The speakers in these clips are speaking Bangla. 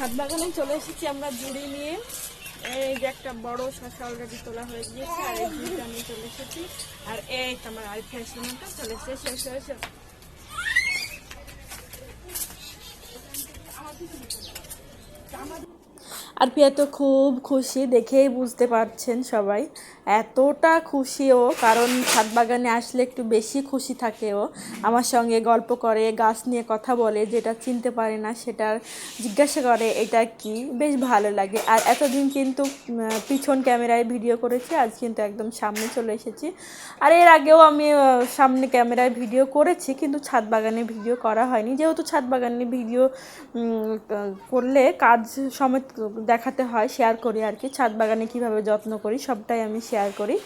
ছাদ বাগানে চলে এসেছি আমরা জুড়ি নিয়ে। এই যে একটা বড় শশা অলরেডি তোলা হয়ে গিয়েছে, আর এই জুড়িটা নিয়ে চলে এসেছি। আর এই তো আমার আরিফা সিনেমাটা চলে এসেছে শেষ হয়েছে আর পিয়া তো খুব খুশি, দেখেই বুঝতে পারছেন সবাই। এতটা খুশি ও কারণ ছাদ বাগানে আসলে একটু বেশি খুশি থাকে ও আমার সঙ্গে গল্প করে, গাছ নিয়ে কথা বলে, যেটা চিনতে পারে না সেটার জিজ্ঞাসা করে, এটা কি? বেশ ভালো লাগে। আর এতদিন কিন্তু পিছন ক্যামেরায় ভিডিও করেছি, আজ কিন্তু একদম সামনে চলে এসেছি। আর এর আগেও আমি সামনে ক্যামেরায় ভিডিও করেছি, কিন্তু ছাদ বাগানে ভিডিও করা হয়নি। যেহেতু ছাদ বাগানে ভিডিও করলে কাজ সমেত দেখাতে হয় শেয়ার করি আর কি। ছাদ বাগানে কীভাবে যত্ন করি, সবটাই আমি শেয়ার করি।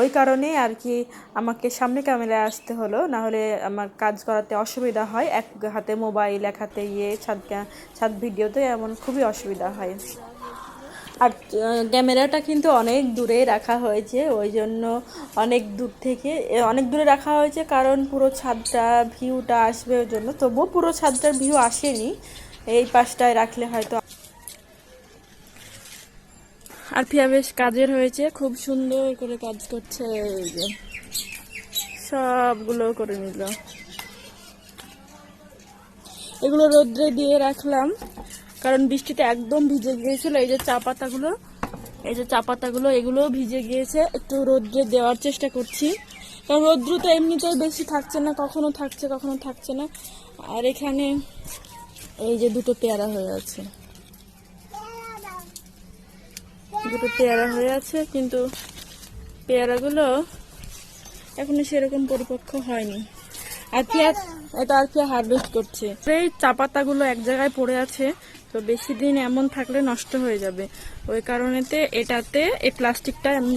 ওই কারণেই আর কি আমাকে সামনে ক্যামেরায় আসতে হলো, না হলে আমার কাজ করাতে অসুবিধা হয়। এক হাতে মোবাইল, এক হাতে ইয়ে ছাদ ছাদ ভিডিওতে এমন খুবই অসুবিধা হয়। আর ক্যামেরাটা কিন্তু অনেক দূরে রাখা হয়েছে, ওই জন্য অনেক দূর থেকে অনেক দূরে রাখা হয়েছে কারণ পুরো ছাদটা ভিউটা আসবে ওই জন্য। তবুও পুরো ছাদটার ভিউ আসেনি, এই পাশটায় রাখলে হয়তো আর পিয়া বেশ কাজের হয়েছে, খুব সুন্দর করে কাজ করছে এই যে। সবগুলো করে নিল। এগুলো রোদ্রে দিয়ে রাখলাম, কারণ বৃষ্টিতে একদম ভিজে গিয়েছিল, এই যে চা পাতাগুলো, এই যে চা পাতাগুলো এগুলো ভিজে গিয়েছে, একটু রোদ্রে দেওয়ার চেষ্টা করছি। কারণ রোদ্র তো এমনিতেই বেশি থাকছে না, কখনো থাকছে কখনো থাকছে না। আর এখানে এই যে দুটো পেয়ারা হয়ে আছে। দুটো পেয়ারা হয়ে আছে, কিন্তু পেয়ারাগুলো এখনও সেরকম পরিপক্ক হয়নি। আর পেঁয়াজ এটা আর পেঁয়াজ হারভেস্ট করছে? এই চা পাতাগুলো এক জায়গায় পড়ে আছে, তো বেশি দিন এমন থাকলে নষ্ট হয়ে যাবে। ওই কারণেতে এটাতে এই প্লাস্টিকটা আমি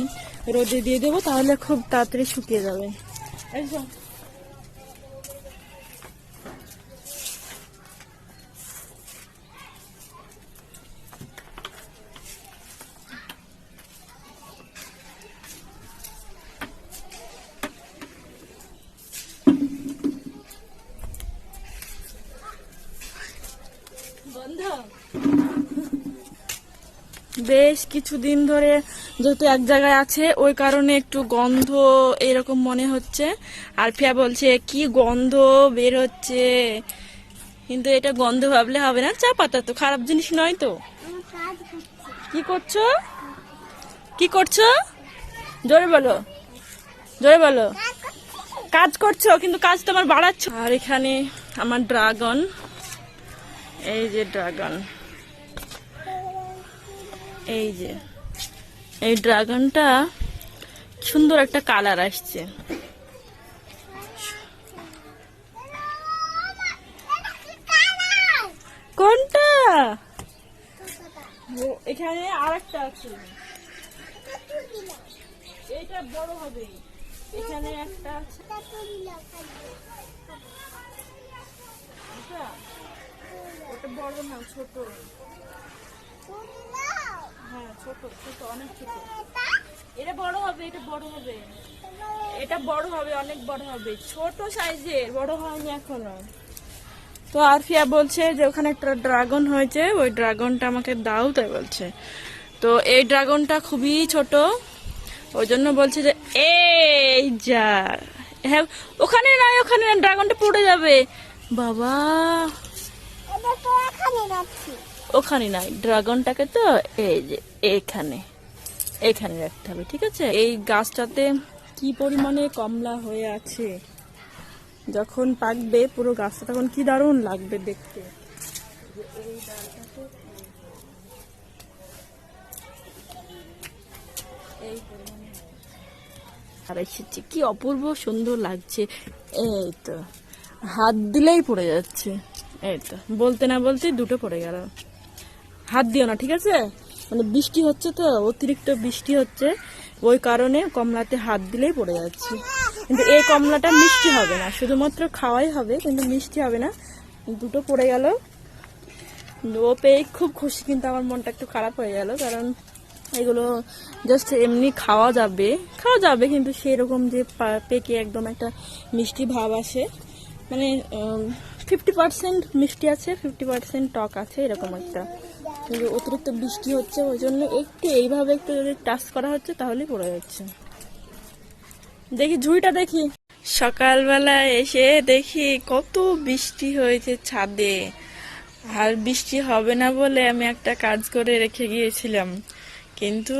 রোদে দিয়ে দেবো, তাহলে খুব তাড়াতাড়ি শুকিয়ে যাবে। এই যে, বেশ কিছুদিন ধরে যেহেতু এক জায়গায় আছে, ওই কারণে একটু গন্ধ এরকম মনে হচ্ছে। আর ফিয়া বলছে, কি গন্ধ বের হচ্ছে? কিন্তু এটা গন্ধ ভাবলে হবে না, চা পাতা তো, খারাপ জিনিস নয় তো। কি করছ? কি করছ? জোরে বলো জোরে বলো। কাজ করছ, কিন্তু কাজ তোমার বাড়াচ্ছ। আর এখানে আমার ড্রাগন, এই যে ড্রাগন। এই যে, এই ড্রাগনটা সুন্দর একটা কালার আসছে। কোনটা? এখানে আর একটা আছে। এটা বড় হবে। এখানে একটা আছে। ওটা বড় না, ছোট। হ্যাঁ অনেক এটা হবে এটা হবে। এটা হবে, অনেক হবে। হয়নি তো আরফিয়া বলছে যে, ওখানে একটা ড্রাগন হয়েছে, ওই ড্রাগনটা আমাকে দাও, তাই বলছে। তো এই ড্রাগনটা খুবই ছোট। ওই জন্য বলছে যে, এই যা। হ্যাঁ ওখানে নয়, ওখানে ড্রাগনটা পড়ে যাবে। বাবা। ওখানে নাই। ড্রাগনটাকে তো এই যে, এখানে এখানে রাখতে হবে, ঠিক আছে? এই গাছটাতে কি পরিমাণে কমলা হয়ে আছে? যখন পাকবে পুরো গাছটা, তখন কি দারুণ লাগবে দেখতে। আর এসেছে কি অপূর্ব সুন্দর লাগছে। এই তো, হাত দিলেই পড়ে যাচ্ছে। এই তো, বলতে না বলতে দুটো পড়ে গেল। হাত দিও না, ঠিক আছে? মানে বৃষ্টি হচ্ছে তো, অতিরিক্ত বৃষ্টি হচ্ছে। ওই কারণে কমলাতে হাত দিলেই পড়ে যাচ্ছে। কিন্তু এই কমলাটা মিষ্টি হবে না, শুধুমাত্র খাওয়াই হবে, কিন্তু মিষ্টি হবে না। দুটো পড়ে গেল। ও পেয়ে খুব খুশি, কিন্তু আমার মনটা একটু খারাপ হয়ে গেল, কারণ এগুলো জাস্ট এমনি খাওয়া যাবে। খাওয়া যাবে, কিন্তু সেরকম যে পেকে একদম একটা মিষ্টি ভাব আসে। মানে ফিফটি পার্সেন্ট মিষ্টি আছে ফিফটি পার্সেন্ট টক আছে, এরকম একটা। কিন্তু অতিরিক্ত বৃষ্টি হচ্ছে, ওই জন্য একটু এইভাবে একটু যদি টাচ করা হচ্ছে, তাহলেই পড়ে যাচ্ছে। দেখি ঝুড়িটা দেখি। সকালবেলা এসে দেখি কত বৃষ্টি হয়েছে ছাদে। আর বৃষ্টি হবে না বলে আমি একটা কাজ করে রেখে গিয়েছিলাম, কিন্তু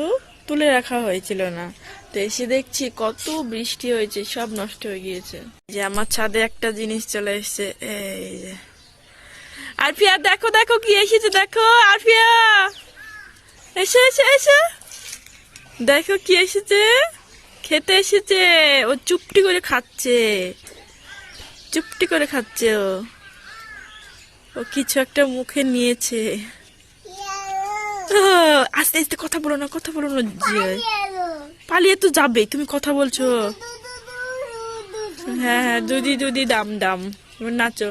তুলে রাখা হয়েছিল না। তো এসে দেখছি কত বৃষ্টি হয়েছে, সব নষ্ট হয়ে গিয়েছে। যে আমার ছাদে একটা জিনিস চলে এসেছে, এই যে। আরফিয়া, দেখো দেখো কি এসেছে, দেখো, আরফিয়া। এসে এসে এসে। দেখো কি এসেছে। খেতে এসেছে। ও চুপটি করে খাচ্ছে। চুপটি করে খাচ্ছে ও। ও কিছু একটা মুখে নিয়েছে। আস্তে আস্তে কথা বলো না, কথা বলো না পালিয়ে তো যাবে, তুমি কথা বলছো। হ্যাঁ হ্যাঁ দুদি দুদি দাম দাম। নাচো।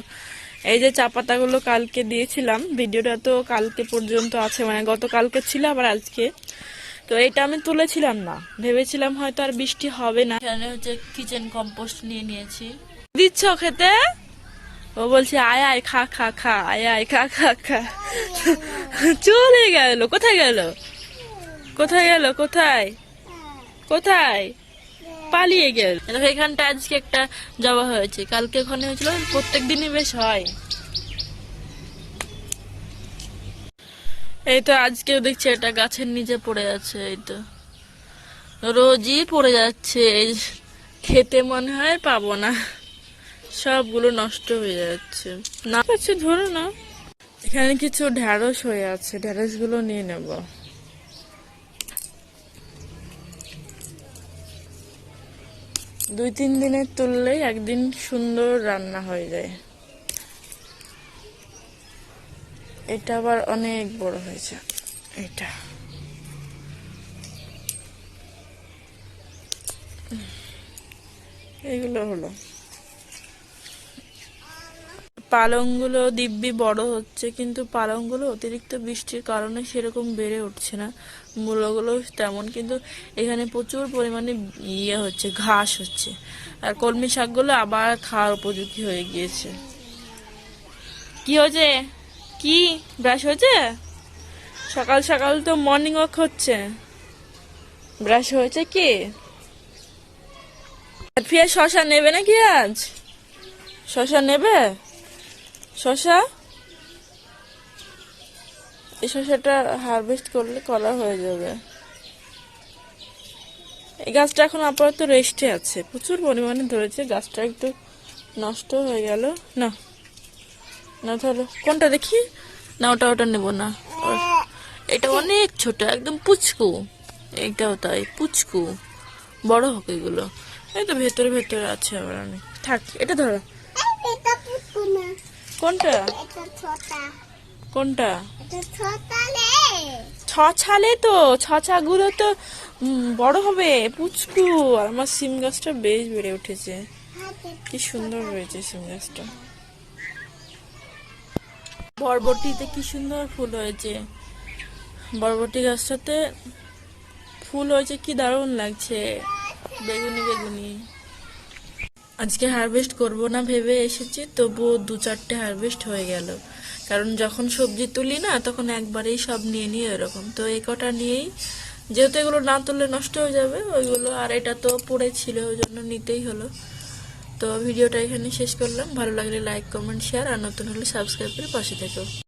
এই যে চা পাতাগুলো কালকে দিয়েছিলাম, ভিডিওটা তো কালকে পর্যন্ত আছে মানে গতকালকে ছিল আবার আজকে। তো এটা আমি তুলেছিলাম না, ভেবেছিলাম হয়তো আর বৃষ্টি হবে না। এখানে হচ্ছে কিচেন কম্পোস্ট নিয়ে নিয়েছি। দিচ্ছ খেতে? ও বলছে, আয় আয়, খা খা খা, আয় আয়, খা খা খা। চলে গেল, কোথায় গেল? কোথায় গেল, কোথায়? কোথায়? পালিয়ে গেল। এখানটা আজকে একটা জবা হয়েছে। কালকে ওখানে হয়েছিল, প্রত্যেক দিনই বেশ হয়। এই তো আজকেও দেখছি এটা গাছের নিচে পড়ে আছে, এই তো। রোজই পড়ে যাচ্ছে খেতে মনে হয় পাবো না। সবগুলো নষ্ট হয়ে যাচ্ছে। না পাচ্ছে, ধরো না। এখানে কিছু ঢ্যাঁড়স হয়ে আছে ঢ্যাঁড়সগুলো নিয়ে নেব। দুই, তিন দিনে তুললেই একদিন সুন্দর রান্না হয়ে যায়। এটা আবার অনেক বড় হয়েছে, এটা। এগুলো হলো। পালংগুলো দিব্যি বড় হচ্ছে, কিন্তু পালংগুলো অতিরিক্ত বৃষ্টির কারণে সেরকম বেড়ে উঠছে না। মূলগুলো তেমন, কিন্তু এখানে প্রচুর পরিমাণে ইয়ে হচ্ছে, ঘাস হচ্ছে। আর কলমি শাকগুলো আবার খাওয়ার উপযোগী হয়ে গিয়েছে। কি হয়েছে? কি? ব্রাশ হয়েছে? সকাল সকাল তো মর্নিং ওয়াক হচ্ছে। ব্রাশ হয়েছে কি? ফিরে শশা নেবে নাকি আজ? শশা নেবে? শশা এই শশাটা হারভেস্ট করলে করা হয়ে যাবে। এই গাছটা এখন আপাতত রেস্টে আছে। প্রচুর পরিমাণে ধরেছে, গাছটা একটু নষ্ট হয়ে গেল। না না ধরো, কোনটা দেখি? না, ওটা ওটা নেব না। এটা অনেক ছোট, একদম পুচকু। এইটাও তাই, পুচকু। বড় হোক এগুলো। এই তো ভেতরে ভেতরে আছে আবার অনেক। থাক, এটা ধরো। কোনটা? কোনটা এটা ছোটা। রে ছ ছালে তো ছ ছাগুলো তো বড় হবে পুচকু। আর আমার সিম গাছটা বেশ বেড়ে উঠেছে। কি সুন্দর হয়েছে সিম গাছটা। বরবটিতে কি সুন্দর ফুল হয়েছে। বরবটি গাছটাতে ফুল হয়েছে কি দারুণ লাগছে। বেগুনি বেগুনি। আজকে হারভেস্ট করব না ভেবে এসেছি, তবুও দু চারটে হারভেস্ট হয়ে গেল। কারণ যখন সবজি তুলি না, তখন একবারেই সব নিয়ে নিই এরকম তো এই কটা নিয়েই, যেহেতু এগুলো না তুললে নষ্ট হয়ে যাবে, ওইগুলো আর এটা তো পড়েছিল ওই জন্য নিতেই হলো। তো ভিডিওটা এখানে শেষ করলাম। ভালো লাগলে লাইক কমেন্ট শেয়ার আর নতুন হলে সাবস্ক্রাইব করে পাশে থেকো।